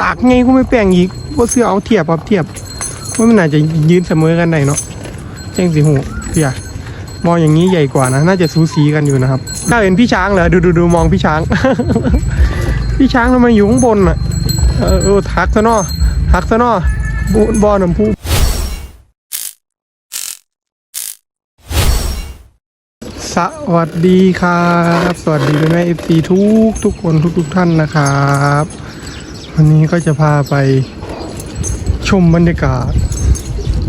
ดากไงก็ไม่แปลงอีกว่าเสื้อเอาเทียบครับเทียบว่ามันน่าจะยืนเสมอกันได้เนาะแจ้งสีหูเทียมองอย่างนี้ใหญ่กว่านะ น่าจะสูสีกันอยู่นะครับถ้าเห็นพี่ช้างเหรอดูดูดูมองพี่ช้าง พี่ช้างทำไมอยู่ข้างบนอะเออเออทักซะนาะทักซะนาะบนบอน้ำพุสวัสดีครับ สวัสดีแม่เอฟซีทุกทุกคนทุกทุกท่านนะครับ วันนี้ก็จะพาไปชมบรรยากาศ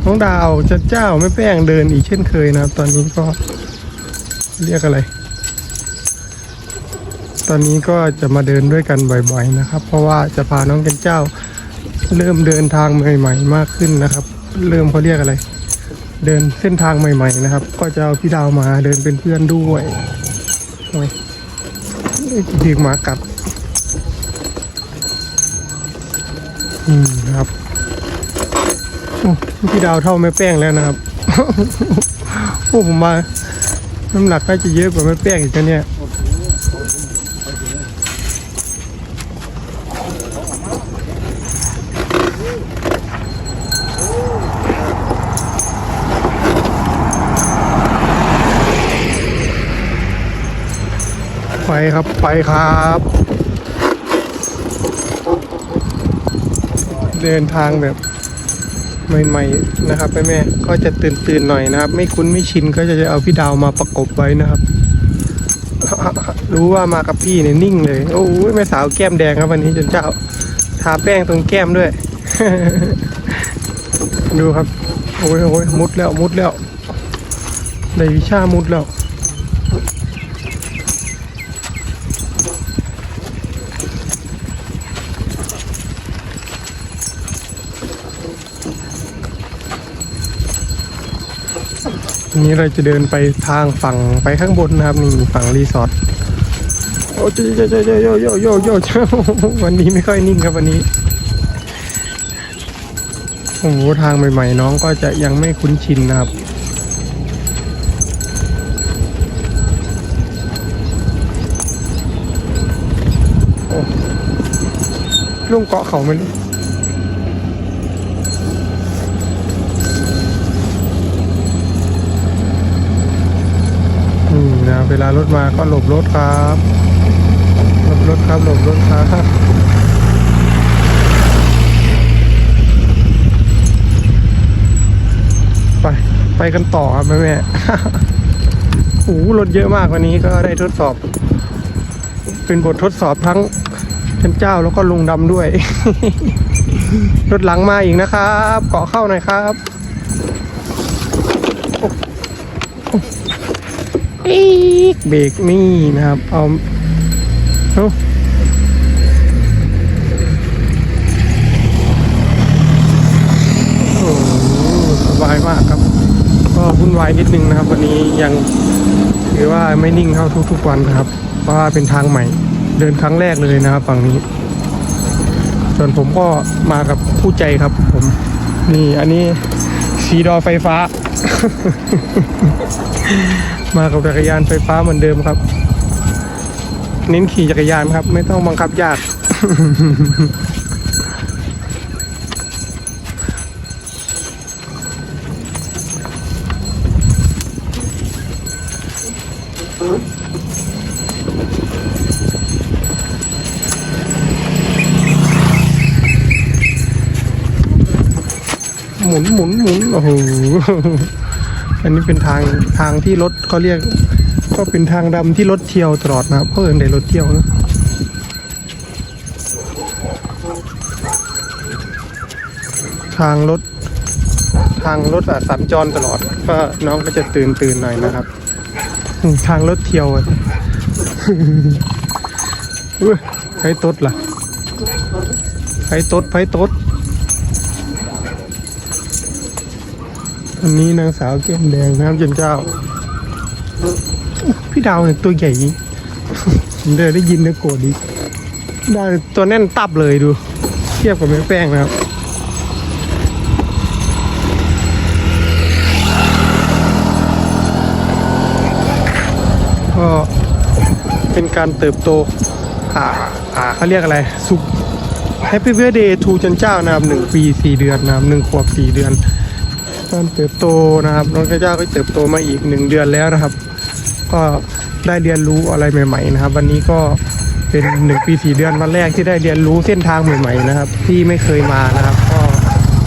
น้องดาวจะเจ้าไม่แป้งเดินอีกเช่นเคยนะครับ ตอนนี้ก็เรียกอะไร ตอนนี้ก็จะมาเดินด้วยกันบ่อย ๆ นะครับ เพราะว่าจะพาน้องกันเจ้าเริ่มเดินทางใหม่ ๆ มากขึ้นนะครับ เริ่มเขาเรียกอะไร เดินเส้นทางใหม่ ๆ นะครับ ก็จะเอาพี่ดาวมาเดินเป็นเพื่อนด้วยโอ้ยดีหมากัด นะครับพี่ดาวเท่าแม่แป้งแล้วนะครับโอ้ผมมา น้ำหนักน่าจะเยอะกว่าแม่แป้งอีกนะเนี่ยไปครับ ไปครับ เดินทางแบบใหม่ๆนะครับแม่แม่ๆก็จะตื่นตื่นๆหน่อยนะครับ ไม่คุ้นไม่ชินก็จะเอาพี่ดาวมาประกบไว้นะครับ รู้ว่ามากับพี่เนี่ยนิ่งเลย โอ้ยแม่สาวแก้มแดงครับวันนี้จนเจ้าทาแป้งตรงแก้มด้วย ดูครับ โอ้ยโอ้ยมุดแล้วมุดแล้วได้วิชามุดแล้ว ทีนี้เราจะเดินไปทางฝั่งไปข้างบนนะครับนี่ฝั่งรีสอร์ทโอ้ยโยโยโยโยโยโยโยวันนี้ไม่ค่อยนิ่งครับวันนี้โอ้โหทางใหม่ๆน้องก็จะยังไม่คุ้นชินนะครับลุงเกาะเขาไม่รู้ เวลารถมาก็หลบรถครับหลบรถครับหลบรถครับไปไปกันต่อครับแม่แม่โอ้รถเยอะมากวันนี้ก็ได้ทดสอบ เป็นบททดสอบทั้งท่านเจ้าแล้วก็ลุงดำด้วย รถหลังมาอีกนะครับ เกาะเข้าหน่อยครับ อีกเบรกนี่นะครับเอาเอาโอ้สบายมากครับ ก็วุ่นวายนิดนึงนะครับ วันนี้ยังถือว่าไม่นิ่งเท่าทุกๆวันนะครับ เพราะว่าเป็นทางใหม่ เดินครั้งแรกเลยนะครับฝั่งนี้ ส่วนผมก็มากับผู้ใจครับผม นี่อันนี้สีดอไฟฟ้า มากับจักรยานไฟฟ้าเหมือนเดิมครับ เน้นขี่จักรยานครับ ไม่ต้องบังคับยาก หมุนหมุนหมุนโอ้โหอันนี้เป็นทางทางที่รถเขาเรียก ก็เป็นทางดำที่รถเที่ยวตลอดนะครับเพราะเอิญได้รถเที่ยวนะทางรถทางรถอะสัญจรตลอด ก็น้องก็จะตื่นตื่นหน่อยนะครับ ทางรถเที่ยวอะอุ้ยไฟตดล่ะไฟตดไฟตด อันนี้นางสาวแก้มแดงน้ำเจนเจ้า พี่ดาวเนี่ยตัวใหญ่เดินได้ยินนะโกรธดิดาวตัวแน่นตับเลยดู เทียบกับแม่แป้งนะครับก็เป็นการเติบโต อ่า อ่าเขาเรียกอะไร สุข Happy Birthday to จันเจ้านะครับหนึ่งปีสี่เดือนนะครับหนึ่งขวบสี่เดือน การเติบโตนะครับน้องจันเจ้าก็เติบโตมาอีกหนึ่งเดือนแล้วนะครับ ก็ได้เรียนรู้อะไรใหม่ ๆ นะครับ วันนี้ก็เป็นหนึ่งปีสี่เดือนวันแรกที่ได้เรียนรู้เส้นทางใหม่ๆนะครับ ที่ไม่เคยมานะครับ ก็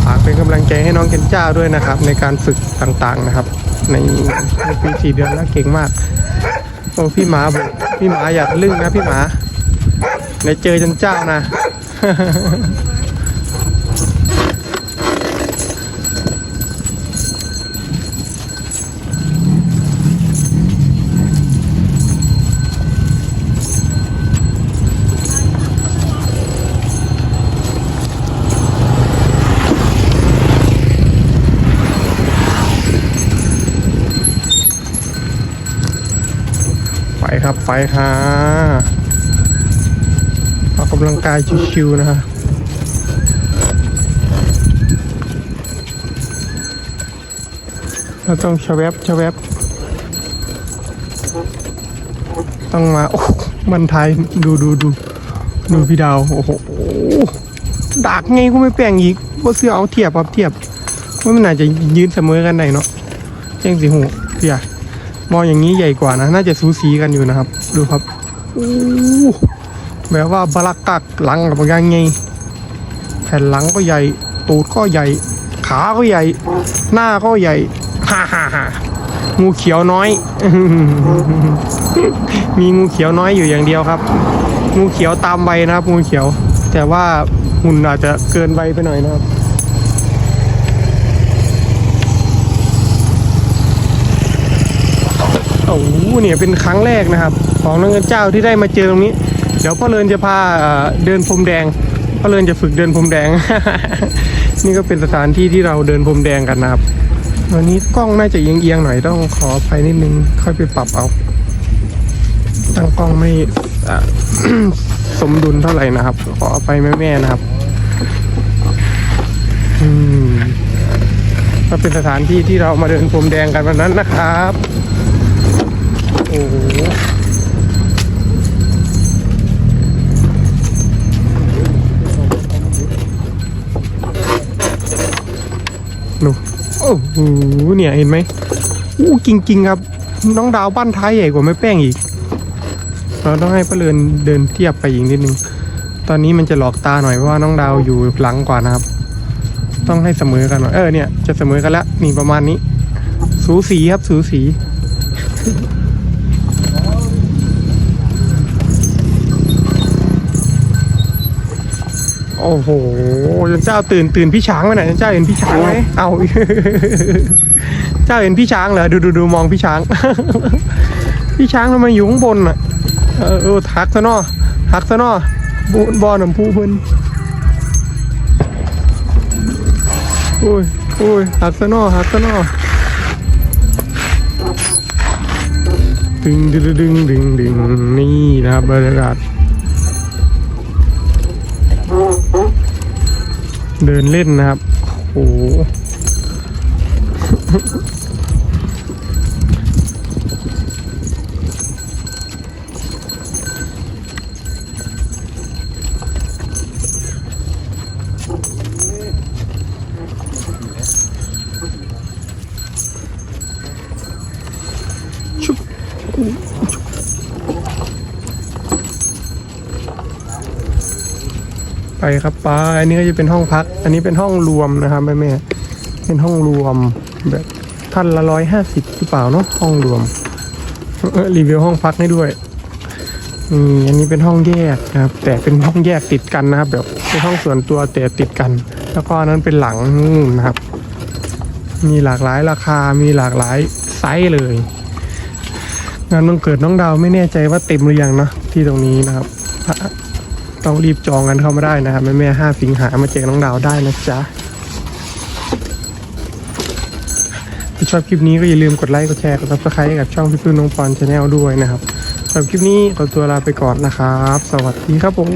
ฝากเป็นกำลังใจให้น้องจันเจ้าด้วยนะครับ ในการฝึกต่างๆนะครับในในปีสี่เดือนแล้วเก่งมากโอ้พี่หมาบอกพี่หมาอยากลึ่งนะพี่หมาในเจอจนเจ้านะ ครับไปค่ะออกกำลังกายชิวๆนะคะเราต้องชะแวบชะแวบต้องมา โอ้มันไทยดูดูดูดูพี่ดาว โอ้โหดักไงก็ไม่แปลงอีกว่าเสื้อเอาเทียบครับเทียบว่ามันอาจจะยืนเสมอกันได้เนาะแจ้งสีหูพี่อะ มองอย่างนี้ใหญ่กว่านะ น่าจะสูสีกันอยู่นะครับ ดูครับอู้แบบว่าบลักกักหลังกับยังไงแผ่นหลังก็ใหญ่ ตูดก็ใหญ่ ขาก็ใหญ่ หน้าก็ใหญ่ฮ่าฮ่าฮ่างูเขียวน้อย มีงูเขียวน้อยอยู่อย่างเดียวครับ งูเขียวตามใบนะครับงูเขียว แต่ว่าหุ่นอาจจะเกินใบไปหน่อยนะครับ โอ้โหเนี่ยเป็นครั้งแรกนะครับ ของน้องเงินเจ้าที่ได้มาเจอตรงนี้ เดี๋ยวพ่อเลินจะพาเดินพรมแดงพ่อเลินจะฝึกเดินพรมแดง นี่ก็เป็นสถานที่ที่เราเดินพรมแดงกันนะครับวันนี้กล้องน่าจะเอียงๆหน่อยต้องขออภัยนิดนึงค่อยไปปรับเอาตั้งกล้องไม่สมดุลเท่าไหร่นะครับ ขออภัยแม่ๆนะครับอืมก็เป็นสถานที่ที่เรามาเดินพรมแดงกันวันนั้นนะครับ โอ้โหดูโอ้โหเนี่ยเห็นไหมอู้จริงๆครับ น้องดาวบ้านท้ายใหญ่กว่าแม่แป้งอีก เราต้องให้ป้าเรือนเดินเทียบไปอีกนิดนึง ตอนนี้มันจะหลอกตาหน่อยเพราะว่าน้องดาวอยู่หลังกว่านะครับ ต้องให้เสมอกันหน่อยเออเนี่ยจะเสมอกันแล้วนี่ประมาณนี้ สูสีครับสูสี อ้โหจันเจ้าตื่นตื่นพี่ช้างไปไหนจันเจ้าเห็นพี่ช้างไหมเอาเจ้าเห็นพี่ช้างเหรอดูดูดูมองพี่ช้าง พี่ช้างทำไมอยู่ข้างบนอะเออเออหักซะเนอหักซะเนอบุบอน้ำพุเพิ่นโอ้ยโอ้ยหักซะเนอหักซะเนอดึงดึงดึงดึงดึงนี่นะครับบรรยากาศ เดินเล่นนะครับ โอ้โห ไปครับไปอันนี้ก็จะเป็นห้องพัก อันนี้เป็นห้องรวมนะครับแม่แม่เป็นห้องรวมแบบท่านละร้อยห้าสิบหรือเปล่าเนาะห้องรวมเออรีวิวห้องพักให้ด้วยอืมอันนี้เป็นห้องแยกนะครับ แต่เป็นห้องแยกติดกันนะครับ แบบเป็นห้องส่วนตัวแต่ติดกัน แล้วก็นั้นเป็นหลังนู่นนะครับ มีหลากหลายราคา มีหลากหลายไซส์เลย งานวันเกิดน้องดาวไม่แน่ใจว่าเต็มหรือยังเนาะที่ตรงนี้นะครับ ต้องรีบจองกันเข้ามาได้นะครับแม่แม่ห้าสิงหามาเจอน้องดาวได้นะจ๊ะถ้าชอบคลิปนี้ก็อย่าลืมกดไลค์กดแชร์กดซับสไครต์กับช่องพี่ปื้มน้องปอนชาแนลด้วยนะครับสำหรับคลิปนี้ขอตัวลาไปก่อนนะครับ สวัสดีครับผม